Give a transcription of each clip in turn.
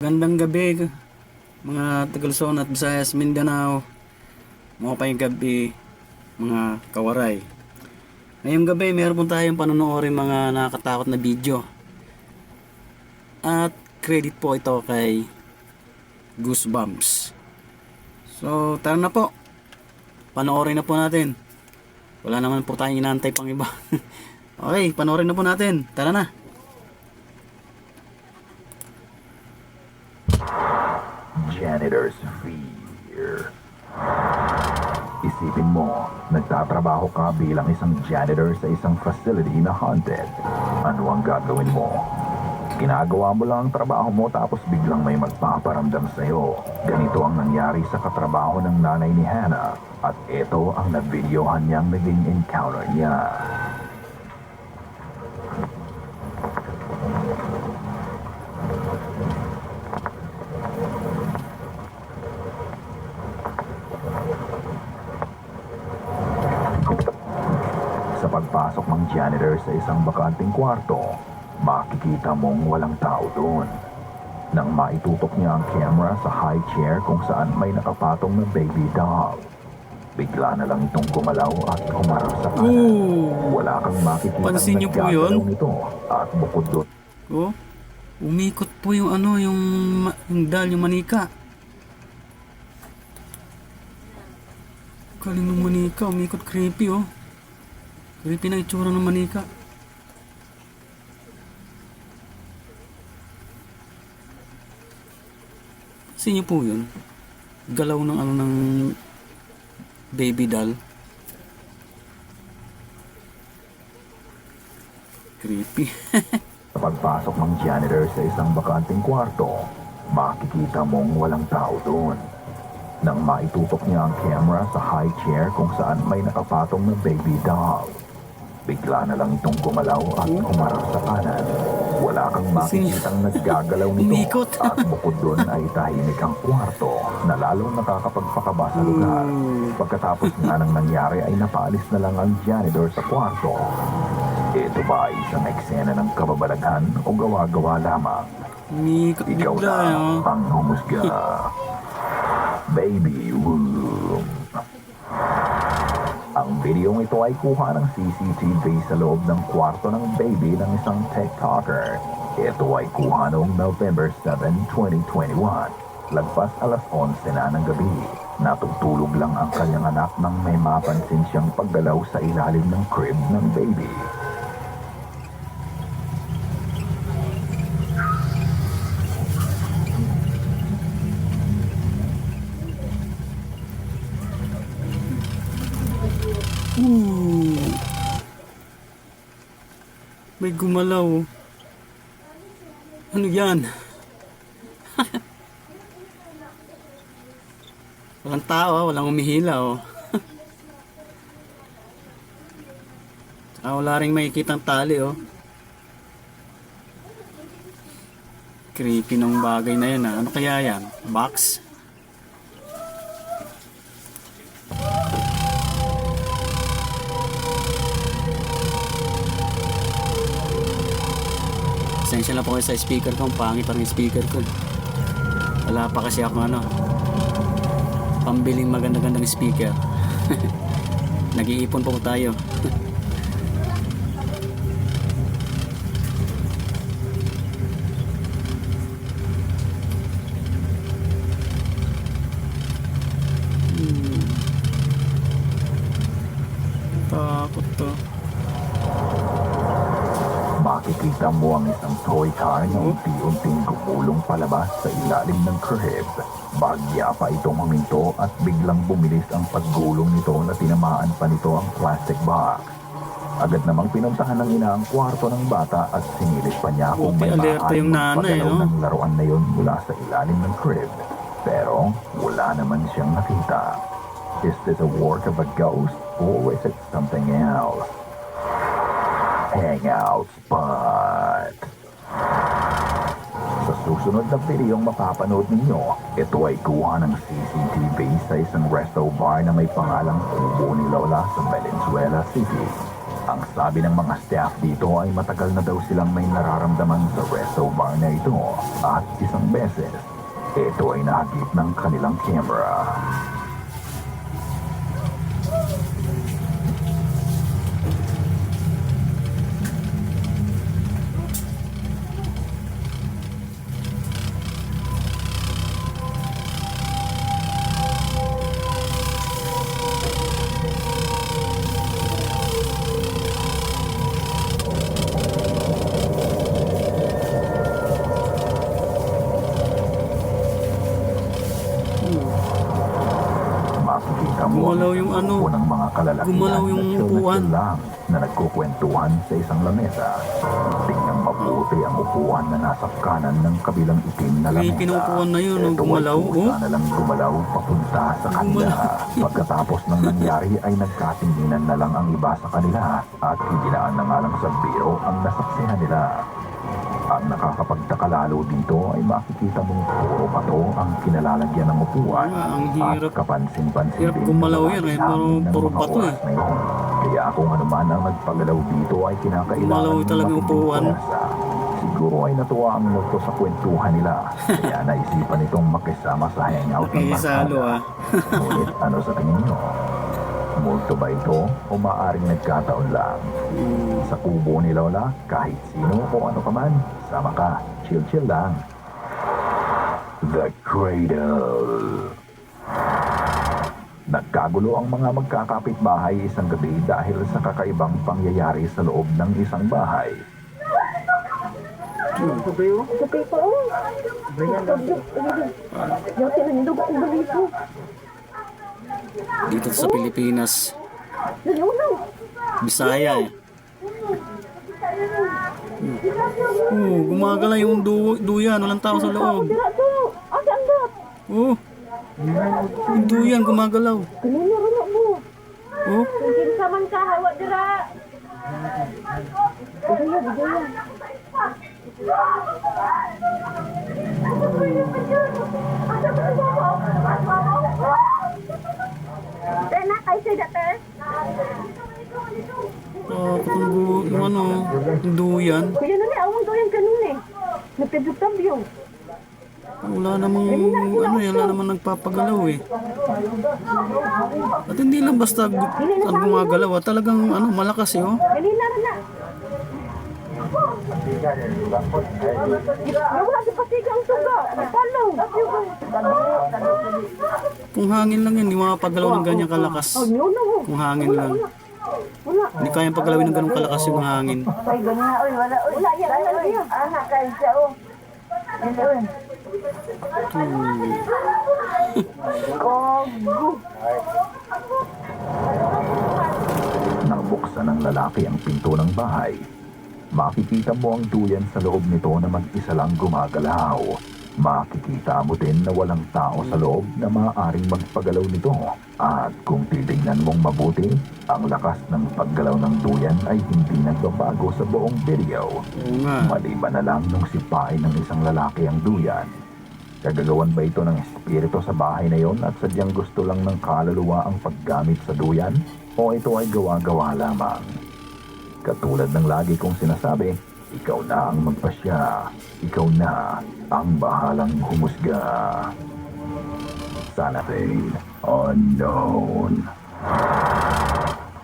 Gandang gabi, mga Tagalson at Visayas, Mindanao, mga payong gabi, mga kawaray. Ngayong gabi, meron po tayong panonoodin mga nakakatakot na video. At credit po ito kay Goosebumps. So, tara na po. Panoorin na po natin. Wala naman po tayong inaantay pang iba. okay, panoorin na po natin. Tara na. Janitor's Fear. Isipin mo, nagtatrabaho ka bilang isang janitor sa isang facility na haunted. Ano ang gagawin mo? Ginagawa mo lang ang trabaho mo tapos biglang may magpaparamdam sa'yo. Ganito ang nangyari sa katrabaho ng nanay ni Hannah at ito ang nabidyohan niyang naging encounter niya. Sa pagpasok ng janitor sa isang bakanting kwarto, makikita mong walang tao doon. Nang maitutok niya ang camera sa high chair kung saan may nakapatong na baby doll. Bigla na lang itong gumalaw at umarap sa kanan. Ooh! Wala kang makikita Pansin niyo po yun? nito at bukod doon Oh, umikot po yung ano, yung, yung dal, yung manika. Galing ng manika, umikot creepy oh. Creepy na itsura ng manika. Kasi po yun. Galaw ng ano ng baby doll. Creepy. Pagpasok ng janitor sa isang bakanting kwarto, makikita mong walang tao doon. Nang maitutok niya ang camera sa high chair kung saan may nakapatong na baby doll. Bigla na lang itong gumalaw at umarap sa kanan. Wala kang makikitang naggagalaw nito. Umikot. at bukod doon ay tahimik ang kwarto na lalong nakakapagpakaba sa lugar. Pagkatapos nga ng nangyari ay napaalis na lang ang janitor sa kwarto. Ito ba ay isang eksena ng kababalaghan o gawa-gawa lamang? Umikot Ikaw bigla na ang humusga. Baby room. Ang videong ito ay kuha ng CCTV sa loob ng kwarto ng baby ng isang TikToker. Ito ay kuha noong November 7, 2021. Lagpas alas 11 na ng gabi. Natutulog lang ang kanyang anak nang may mapansin siyang paggalaw sa ilalim ng crib ng baby. Ooh. May gumalaw. Ano yan? walang tao, ah, walang umihila oh. Saka wala rin makikitang tali oh. Creepy ng bagay na yan ah. Ano kaya yan? Box? Pasensya na po kayo sa speaker ko. Ang Pangit yung speaker ko. Wala pa kasi ako ano. Pambiling maganda-gandang speaker. Nag-iipon po tayo. mo ang isang toy car na unti-unting gumulong palabas sa ilalim ng crib. Bagya pa itong huminto at biglang bumilis ang paggulong nito na tinamaan pa nito ang plastic box. Agad namang pinuntahan ng ina ang kwarto ng bata at sinilit pa niya kung may Buti alerto maaaring yung nanay, magpagalaw no? ng laruan na yun mula sa ilalim ng crib. Pero wala naman siyang nakita. Is this a work of a ghost or is it something else? Hangout Spot. Sa susunod na videong mapapanood ninyo, ito ay kuha ng CCTV sa isang resto bar na may pangalang Kubo ni Lola sa Valenzuela City. Ang sabi ng mga staff dito ay matagal na daw silang may nararamdaman sa resto bar na ito at isang beses, ito ay nahagip ng kanilang camera. Gumalaw yung ano, ng mga gumalaw yung upuan. lang na nagkukwentuhan sa isang lamesa. Tingnan mabuti ang upuan na nasa kanan ng kabilang itim na May lamesa. pinuupuan na yun, Ito ay gumalaw, oh. na lang gumalaw papunta sa kanila. Pagkatapos ng nangyari ay nagkatinginan na lang ang iba sa kanila at hidinaan na nga lang sa biro ang nasaksihan nila. Ang nakakapagtaka lalo dito ay makikita mong puro bato ang kinalalagyan ng upuan. Ah, ang At hirap. kapansin-pansin Hirap din gumalaw yan, eh, hangin puro- oras eh. na yun. Kaya kung ano man ang nagpagalaw dito ay kinakailangan Gumalaw ng talaga yung matinding upuan. Siguro ay natuwa ang multo sa kwentuhan nila. Kaya naisipan itong makisama sa hangout ng barkada. ah. Ngunit ano sa tingin nyo? Multo ba ito o maaring nagkataon lang? Hmm. Sa kubo ni Lola, kahit sino o ano ka man, sama ka, chill-chill lang. The Cradle Nagkagulo ang mga magkakapit-bahay isang gabi dahil sa kakaibang pangyayari sa loob ng isang bahay. Balito. Dito sa Pilipinas. Bisaya eh. Oh, gumagala yung du duyan, walang tao sa loob. Oh. Yung duyan gumagalaw. Oh. Kung saman ka, hawa dira. Tena, kay say dati. Oh, kung du yung ano, duyan. Kuya na ni, awang daw yan ganun eh. Nagpedugtabyo. Wala namang, ano eh, wala namang nagpapagalaw eh. At hindi lang basta ang gumagalaw, ah, talagang ano, malakas eh, oh. Kanina na. Kung hangin lang yan, hindi makapagalaw ng ganyan kalakas. Oh, mo. Kung hangin lang. Hindi kayang paggalawin ng ganun kalakas yung hangin. Ay, ganyan. Oy, wala. Wala yan. Wala yan. Anak kayo siya, oh. Hindi, oy. Kogo. Nang buksan ng lalaki ang pinto ng bahay, makikita mo ang duyan sa loob nito na mag-isa lang gumagalaw. Makikita mo din na walang tao sa loob na maaaring magpagalaw nito. At kung titignan mong mabuti, ang lakas ng paggalaw ng duyan ay hindi nagbabago sa buong video. Maliban na lang nung sipain ng isang lalaki ang duyan. Kagagawan ba ito ng espiritu sa bahay na yon at sadyang gusto lang ng kaluluwa ang paggamit sa duyan? O ito ay gawa-gawa lamang? Katulad ng lagi kong sinasabi, ikaw na ang magpasya. Ikaw na ang bahalang humusga. Sana Fade Unknown.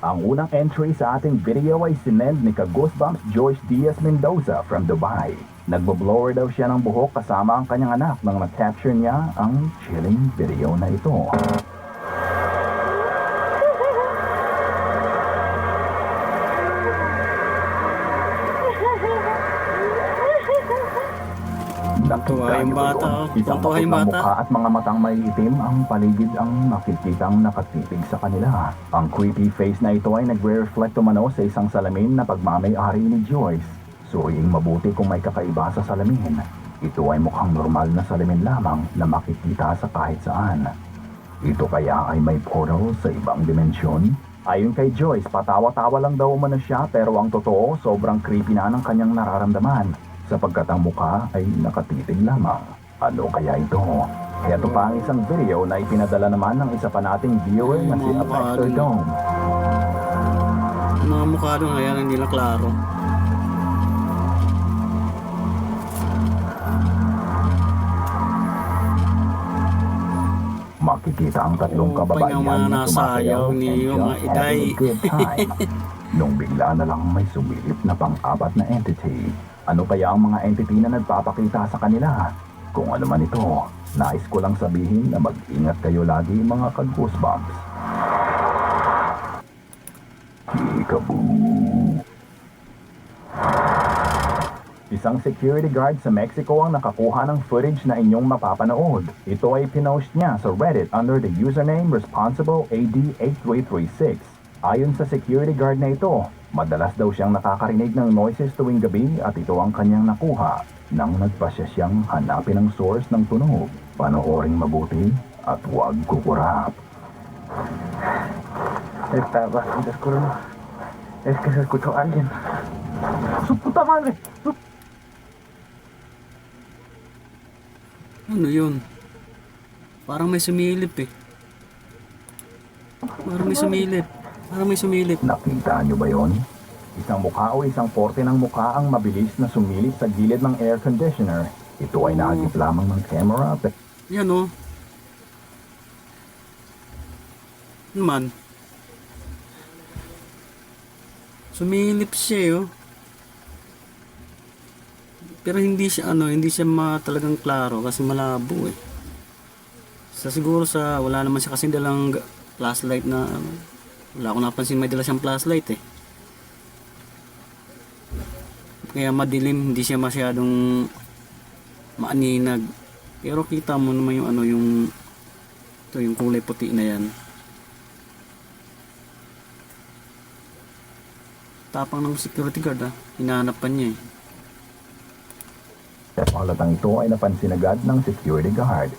Ang unang entry sa ating video ay sinend ni ka-Goosebumps Joyce Diaz Mendoza from Dubai. Nagbo-blower daw siya ng buhok kasama ang kanyang anak nang na-capture niya ang chilling video na ito. Tuwa yung bata. Isang Tuwa yung bata. mukha at mga matang may itim ang paligid ang makikitang nakatitig sa kanila. Ang creepy face na ito ay nagre-reflect umano sa isang salamin na pagmamayari ni Joyce. Suriing mabuti kung may kakaiba sa salamin. Ito ay mukhang normal na salamin lamang na makikita sa kahit saan. Ito kaya ay may portal sa ibang dimensyon? Ayon kay Joyce, patawa-tawa lang daw umano siya pero ang totoo, sobrang creepy na ng kanyang nararamdaman sapagkat ang mukha ay nakatitig lamang. Ano kaya ito? Ito pa ang isang video na ipinadala naman ng isa pa nating viewer na si din. Dome. Mga mukha kaya hindi lang klaro. Makikita ang tatlong mga na sumasayaw ni just iday. Nung bigla na lang may sumilip na pang-apat na entity. Ano kaya ang mga entity na nagpapakita sa kanila? Kung ano man ito, nais ko lang sabihin na mag-ingat kayo lagi mga ka-goosebumps. Peekaboo. Isang security guard sa Mexico ang nakakuha ng footage na inyong mapapanood. Ito ay pinost niya sa Reddit under the username ResponsibleAD8336. Ayon sa security guard na ito, madalas daw siyang nakakarinig ng noises tuwing gabi at ito ang kanyang nakuha nang nagpasya siyang hanapin ang source ng tunog. Panooring mabuti at huwag kukurap. Está bastante oscuro. Es que se escuchó alguien. ¡Su puta madre! ¡Su Ano yun? Parang may sumilip eh. Parang may sumilip. Parang may sumilip. Nakita niyo ba yon? Isang mukha o isang porte ng mukha ang mabilis na sumilip sa gilid ng air conditioner. Ito ay nagip lamang ng camera pero Yan oh. Ano Man. Sumilip siya eh, oh. Pero hindi siya ano, hindi siya ma, talagang klaro kasi malabo eh. Sa siguro sa wala naman siya kasi dalang flashlight na ano, wala akong napansin may dala siyang flashlight eh. Kaya madilim, hindi siya masyadong maaninag. Pero kita mo naman yung ano yung ito yung kulay puti na yan. Tapang ng security guard ah. Hinahanap pa niya eh. ang halatang ito ay napansin agad ng security guard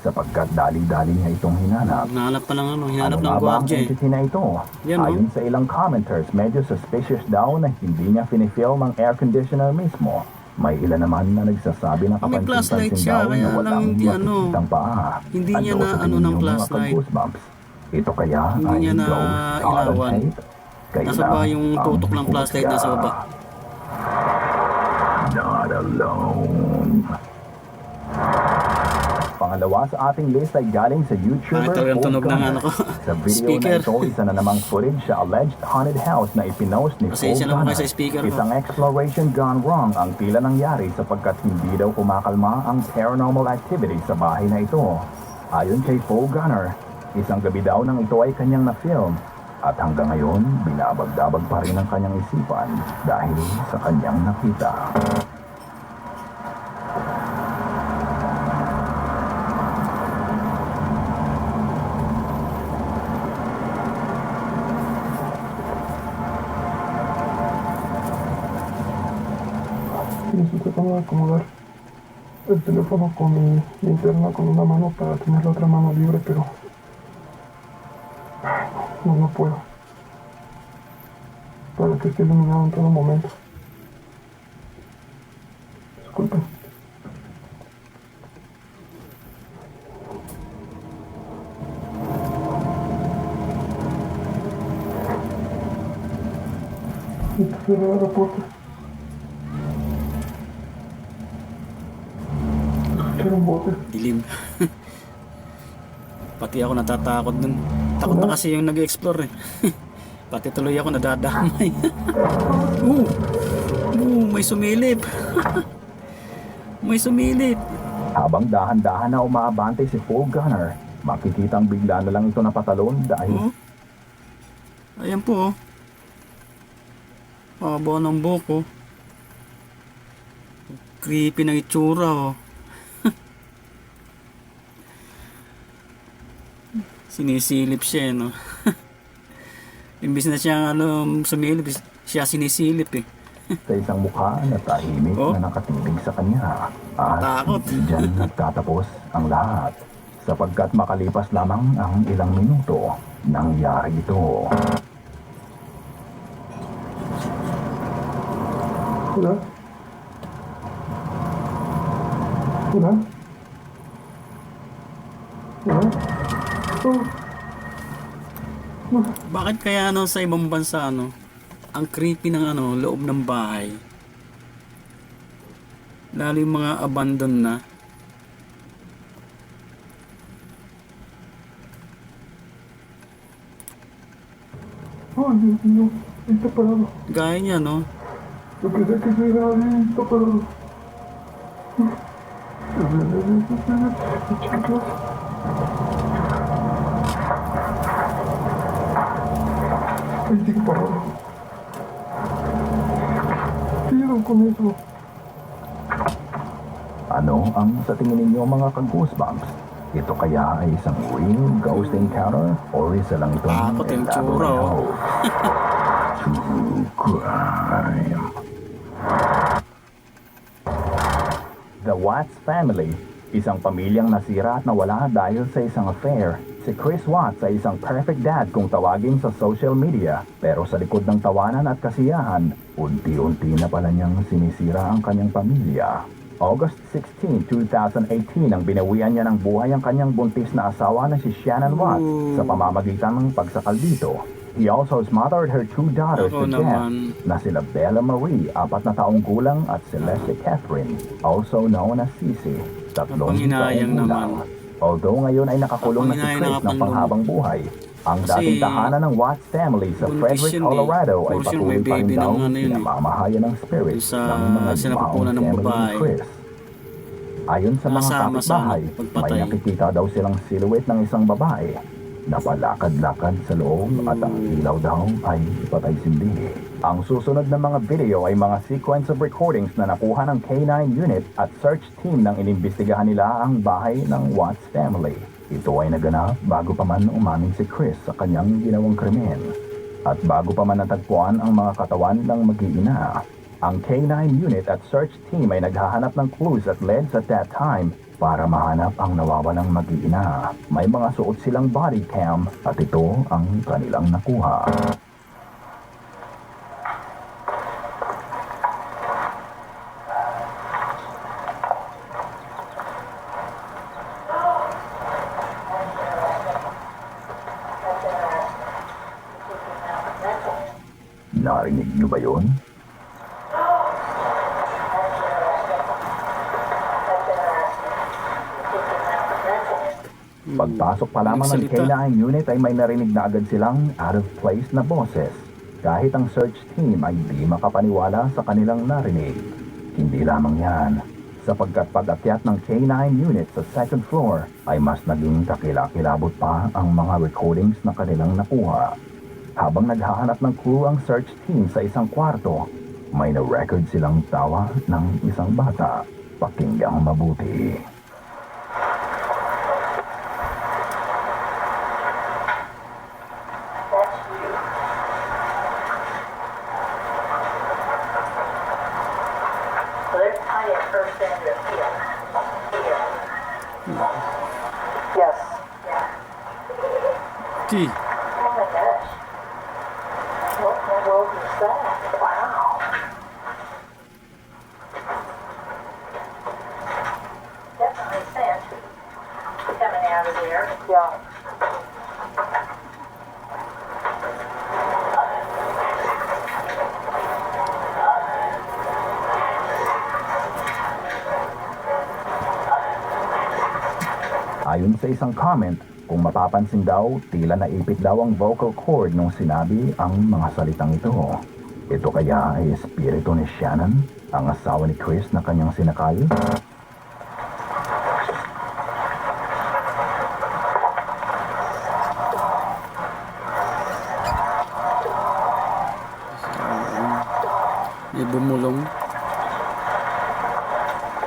sapagkat dali-dali niya itong hinanap. Hinahanap pa ng ano, hinahanap Ano ng gwardiya eh. entity na ito? Yan. Ayon sa ilang commenters, medyo suspicious daw na hindi niya finifilm ang air conditioner mismo. May ilan naman na nagsasabi na flashlight kapansin-pansin daw na lang walang hindi ano, paa. hindi niya na ano ng flashlight. Ito kaya Hindi ay niya na ilawan. Nasa na ba yung tutok ng flashlight nasa baba? Not alone. Pangalawa sa ating list ay galing sa YouTuber Bakit talagang tunog ng ano ko? Sa video Speaker. na ito, isa na namang footage sa alleged haunted house na ipinost ni Paul Gunner. sa speaker. Isang exploration gone wrong ang tila nangyari sapagkat hindi daw kumakalma ang paranormal activity sa bahay na ito. Ayon kay Paul Gunner, isang gabi daw nang ito ay kanyang na-film at hanggang ngayon, binabagdabag pa rin ang kanyang isipan dahil sa kanyang nakita. Necesito como acomodar el teléfono con mi linterna con una mano para tener la otra mano libre, pero no, no puedo. Para que esté iluminado en todo momento. Disculpen. Cierra la puerta. Pati ako natatakot dun. Takot na kasi yung nag-explore eh. Pati tuloy ako nadadamay. Oo. Oo, may sumilip. may sumilip. Habang dahan-dahan na umaabante si Paul Gunner, makikitang bigla na lang ito napatalon dahil Oh. Ayan po oh. Haba ng buhok oh. Creepy ng itsura oh. Sinisilip siya eh, no. Imbis na siya ano sumilip, siya sinisilip eh. sa isang mukha na tahimik Oh. na nakatitig sa kanya. At dyan nagtatapos ang lahat. Sapagkat makalipas lamang ang ilang minuto, nangyari ito. Hola. Hola. Hola. Oh, Bakit kaya ano sa ibang bansa ano ang creepy ng ano, loob ng bahay. Lalo yung mga abandon na. Ay, Dios mío, está parado. Gaya niya, no? Sea que sea, ay, está parado. Chicos. Sigue parado. Tignan con eso. Ano ang sa tingin ninyo mga ka-goosebumps? Ito kaya ay isang real ghost encounter or isa lang itong Takot yung tsura, oh. True crime. The Watts family, isang pamilyang nasira at nawala dahil sa isang affair. Si Chris Watts ay isang perfect dad kung tawagin sa social media. Pero sa likod ng tawanan at kasiyahan, unti-unti na pala niyang sinisira ang kanyang pamilya. August 16, 2018 ang binawian niya ng buhay ang kanyang buntis na asawa na si Shannon Watts sa pamamagitan ng pagsakal dito. He also smothered her two daughters Ako to death naman. na sila Bella Marie, apat na taong gulang at Celeste Catherine, also known as Sisi, tatlong taong gulang. naman. Although ngayon ay nakakulong na si Chris ng panghabang buhay, ang Kasi dating tahanan ng Watts family sa Frederick, eh. Colorado ay patuloy pa rin daw ano eh. pinamamahayan ng spirit sa ng mga sinapupunan ng babae. Chris. Ayon sa mga kapitbahay, may nakikita daw silang silhouette ng isang babae na palakad-lakad sa loob at ang ilaw daw ay patay sindi. Ang susunod na mga video ay mga sequence of recordings na nakuha ng K9 unit at search team nang inimbestigahan nila ang bahay ng Watts family. Ito ay naganap bago pa man umamin si Chris sa kanyang ginawang krimen at bago pa man natagpuan ang mga katawan ng mag-iina. Ang K9 unit at search team ay naghahanap ng clues at leads at that time para mahanap ang nawawalang mag-iina. May mga suot silang body cam at ito ang kanilang nakuha. Narinig niyo ba yun? Pagpasok pa lamang ng Nagsalita. K9 unit ay may narinig na agad silang out of place na boses. Kahit ang search team ay di makapaniwala sa kanilang narinig. Hindi lamang yan. Sapagkat pag-akyat ng K9 unit sa second floor ay mas naging kakilakilabot pa ang mga recordings na kanilang nakuha. Habang naghahanap ng clue ang search team sa isang kwarto, may na-record silang tawa ng isang bata. Pakinggang mabuti. Of there. Yeah. Ayon sa isang comment, kung mapapansin daw, tila naipit daw ang vocal cord nung sinabi ang mga salitang ito. Ito kaya ay espiritu ni Shannon, ang asawa ni Chris na kanyang sinakal? May bumulong.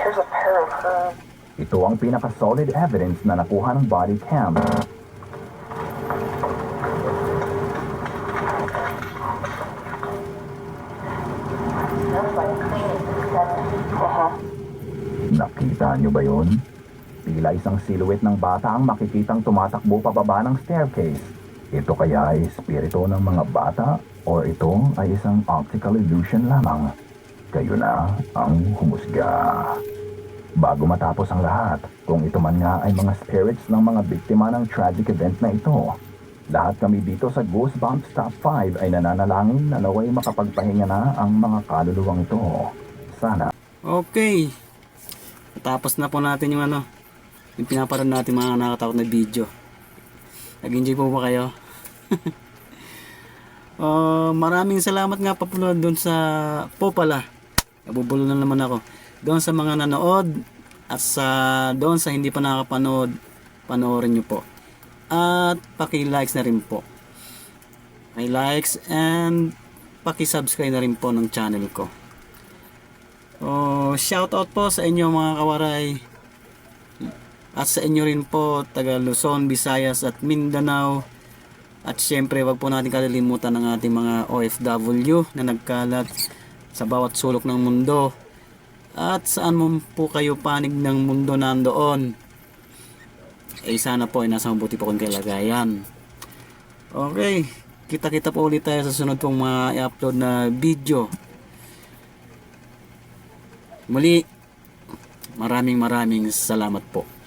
Here's a pair of her. Ito ang pinaka-solid evidence na nakuha ng body cam. Nakita niyo ba yon? Tila isang silhouette ng bata ang makikitang tumatakbo pababa ng staircase. Ito kaya ay espiritu ng mga bata o ito ay isang optical illusion lamang? Kayo na ang humusga. Bago matapos ang lahat, kung ito man nga ay mga spirits ng mga biktima ng tragic event na ito, Lahat kami dito sa Goosebumps Top 5 ay nananalangin na naway makapagpahinga na ang mga kaluluwang ito. Sana Okay. Tapos na po natin yung ano, yung pinaparad natin mga nakatakot na video. Nag-enjoy po ba kayo? Uh, maraming salamat nga pa doon sa po pala. Nabubulo na naman ako. Doon sa mga nanood at sa doon sa hindi pa nakapanood, panoorin nyo po. At paki-likes na rin po. Paki-likes and paki-subscribe na rin po ng channel ko. Oh, shout out po sa inyo mga kawaray. At sa inyo rin po, taga Luzon, Visayas at Mindanao. At syempre, wag po natin kalilimutan ang ating mga OFW na nagkalat sa bawat sulok ng mundo. At saan mo po kayo panig ng mundo nandoon. Eh sana po ay nasa mabuti po kong kalagayan. Okay, kita-kita po ulit tayo sa sunod pong mga i-upload na video. Muli, maraming maraming salamat po.